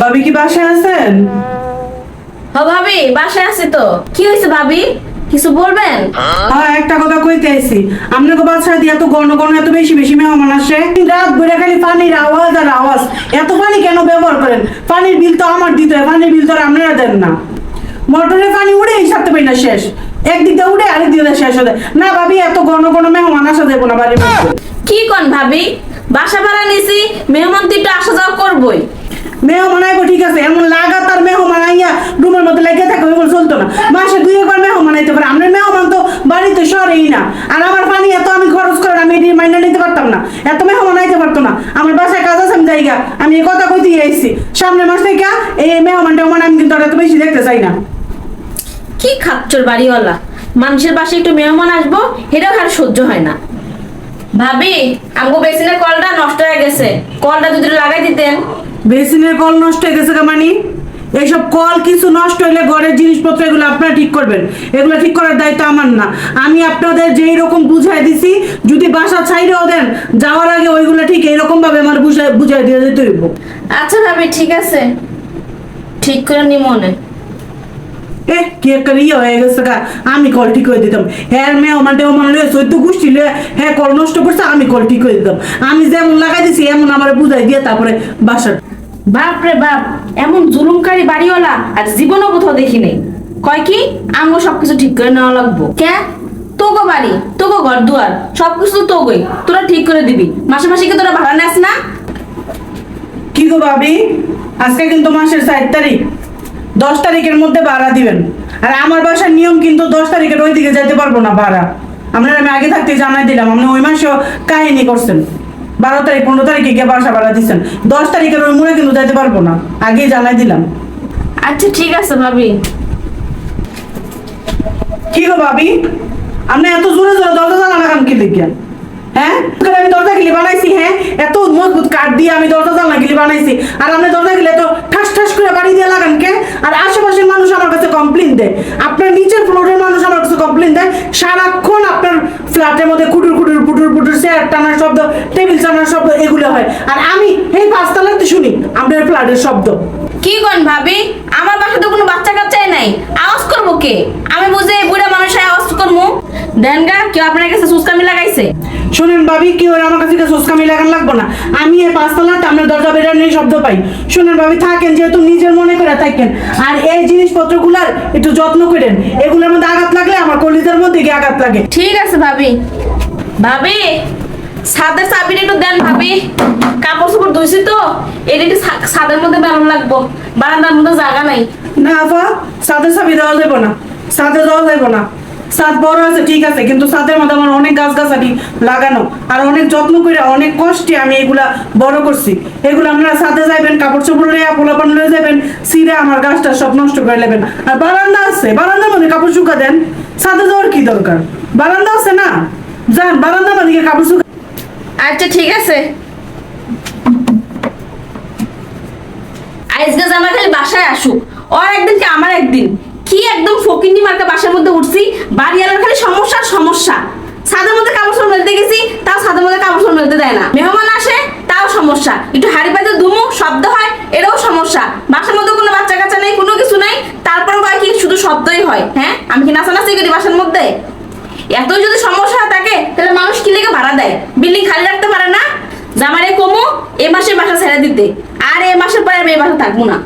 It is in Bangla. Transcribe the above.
ভাবি কি বাসায় আছেন? হ ভাবি বাসায় আছি তো। কি হয়েছে ভাবি? কিছু বলবেন? হ্যাঁ একটা কথা কইতে আইছি। আপনাকে বাসায় দিয়ে এত গণ গণ এত বেশি বেশি মেহমান আসে। রাত ভরে খালি পানির আওয়াজ আর আওয়াজ। এত পানি কেন ব্যবহার করেন? পানির বিল তো আমার দিতে হয় পানির বিল তো আর আপনারা দেন না। মোটরে পানি উড়ে এই সাথে না শেষ। একদিক দিয়ে উড়ে আরেক দিকে শেষ হয়ে যায়। না ভাবি এত গণ গণ মেহমান আসা দেবো না বাড়ির কি কন ভাবি? বাসা ভাড়া নিছি মেহমান তো একটু আসা যাওয়া করবই। মেহমান আইবো ঠিক আছে? এমন লাগাতার মেহমান আইয়া রুমের মধ্যে লেগে থাকে ওইগুলো চলতো না। মাসে দুই একবার মেহমান আইতে পারে। আমরা মেহমান তো বাড়িতে সরেই না। আর আমার পানি এত আমি খরচ করে আমি এটি মাইনে নিতে পারতাম না। এত মেহমান আইতে পারতো না। আমার বাসায় কাজ আছে, আমি জায়গা। আমি এই কথা কইতে আইছি। সামনের মাস থেকে এই মেহমান টেহমান আমি কিন্তু এত বেশি দেখতে চাই না। কি খাচ্চর বাড়িওয়ালা? মানুষের বাসায় একটু মেহমান আসব, এটাও আর সহ্য হয় না। ভাবি আমগো বেসিনের কলটা নষ্ট হয়ে গেছে। কলটা যদি লাগাই দিতেন বেসিনের কল নষ্ট হয়ে গেছে মানে। এইসব কল কিছু নষ্ট হইলে ঘরের জিনিসপত্র এগুলো আপনারা ঠিক করবেন। এগুলো ঠিক করার দায়িত্ব আমার না। আমি আপনাদের যেই রকম বুঝাই দিছি যদি বাসা ছাইরেও দেন যাওয়ার আগে ওইগুলো ঠিক এইরকম ভাবে আমার বুঝাই বুঝাই দিয়ে যেতে হইব। আচ্ছা ভাবি ঠিক আছে। ঠিক করে নি মনে। এ কি ইয়ে হয়ে গেছে গা। আমি কল ঠিক করে দিতাম। হ্যাঁ মেয়ে আমার দেহ মনে গোষ্ঠী হ্যাঁ কল নষ্ট করছে আমি কল ঠিক করে দিতাম। আমি যেমন লাগাই দিছি এমন আমার বুঝাই দিয়ে তারপরে বাসা বাপ রে বাপ, এমন জুলুমকারী বাড়িওয়ালা আর জীবনও কোথাও দেখি নেই। কয় কি? আঙ্গো সবকিছু ঠিক করে নেওয়া লাগবো। কে? তোগো বাড়ি, তোগো ঘর দুয়ার সবকিছু তো তোগোই। তোরা ঠিক করে দিবি। মাসে মাসে কি তোরা ভাড়া নেস না? কি গো ভাবি? আজকে কিন্তু মাসের চার তারিখ। দশ তারিখের মধ্যে ভাড়া দিবেন। আর আমার বাসার নিয়ম কিন্তু দশ তারিখের ওই দিকে যেতে পারব না ভাড়া। আপনার আমি আগে থাকতে জানাই দিলাম, আপনি ওই মাসেও কাহিনী করছেন। বারো তারিখ পনেরো তারিখে গিয়ে বাসা ভাড়া দিচ্ছেন দশ তারিখের ওই মুড়ে কিন্তু যেতে পারব না। আগেই জানাই দিলাম। আচ্ছা ঠিক আছে ভাবি। কি গো ভাবি? আপনি এত জোরে জোরে দরজা জানা লাগান কি লিখেন হ্যাঁ? আমি দরজা গিলি বানাইছি হ্যাঁ? এত মজবুত কাঠ দিয়ে আমি দরজা জানলা গিলি বানাইছি। আর আপনি দরজা গিলে তো ঠাস ঠাস করে বাড়ি দিয়ে লাগান কে? আর আশেপাশের মানুষ আমার কাছে কমপ্লেন দেয়। আপনার নিচের ফ্লোরের মানুষ আমার কাছে কমপ্লেন দেয়। সারাক্ষণ আপনার ফ্ল্যাটের মধ্যে পুটুর চেয়ার টানার শব্দ টেবিল টানার শব্দ এগুলো হয়। আর আমি এই পাঁচতলাতে শুনি আপনার ফ্ল্যাটের শব্দ। কি কন ভাবি? আমার বাসায় তো কোনো বাচ্চা কাচ্চাই নাই। আওয়াজ করব কে? আমি বুঝে এই বুড়া মানুষের আওয়াজ করব দেন গা কেউ আপনার কাছে সুস্কামি লাগাইছে? শুনেন ভাবি কি ওর আমার কাছে সোসকামি লাগান লাগবো না। আমি এই পাঁচতলাতে আপনার দরজা বেরানোর শব্দ পাই। শুনেন ভাবি থাকেন যেহেতু নিজের মনে করে থাকেন। আর এই জিনিসপত্রগুলার একটু যত্ন করেন। এগুলোর মধ্যে আঘাত লাগলে আমার কলিজার মধ্যে গিয়ে আঘাত লাগে। ঠিক আছে ভাবি। ভাবি, ছাদের চাবিটা একটু দেন ভাবি। কাপড় চোপড় ধুইছি তো এটা একটু ছাদের মধ্যে বেরোন লাগবো, বারান্দার মধ্যে জায়গা নাই। না আপা সাদের চাবি দেওয়া যাব না সাথে দেওয়া যাব না। সাত বড় আছে, ঠিক আছে, কিন্তু সাথের মধ্যে আমার অনেক গাছ গাছালি লাগানো, আর অনেক যত্ন করে অনেক কষ্টে আমি এগুলা বড় করছি। এগুলো আপনারা সাথে যাবেন কাপড় চোপড় লইয়া পোলাপান লয়ে যাবেন সিরে আমার গাছটা সব নষ্ট করে নেবেন। আর বারান্দা আছে, বারান্দার মধ্যে কাপড় শুকা দেন সাথে যাওয়ার কি দরকার? বারান্দা আছে না? যান, বারান্দার মধ্যে কাপড় শুকা আচ্ছা ঠিক আছে। আজকে জামা খালি বাসায় আসুক, ওর একদিন কি আমার একদিন? কি একদম ফকিন্নি মার্কা বাসার মধ্যে উঠছি? বাড়িওয়ালার খালি সমস্যা আর সমস্যা। ছাদের মধ্যে কাপড় চোপড় মেলতে গেছি, তাও ছাদের মধ্যে কাপড় চোপড় মেলতে দেয় না। মেহমান আসে, তাও সমস্যা। একটু হাড়ি পাতে দুমু শব্দ হয়, এটাও সমস্যা। বাসার মধ্যে কোনো বাচ্চা কাচ্চা নেই, কোনো কিছু নেই। তারপরে কি, শুধু শব্দই হয় হ্যাঁ? আমি কি নাচানাচি করি বাসার মধ্যে? এতই যদি সমস্যা থাকে, তাহলে মানুষ কি লেগে ভাড়া দেয়? বিল্ডিং খালি রাখতে পারে না? জামারে কমো, এ মাসে বাসা ছেড়ে দিতে। আর এ মাসের পরে আমি এ বাসা থাকব না।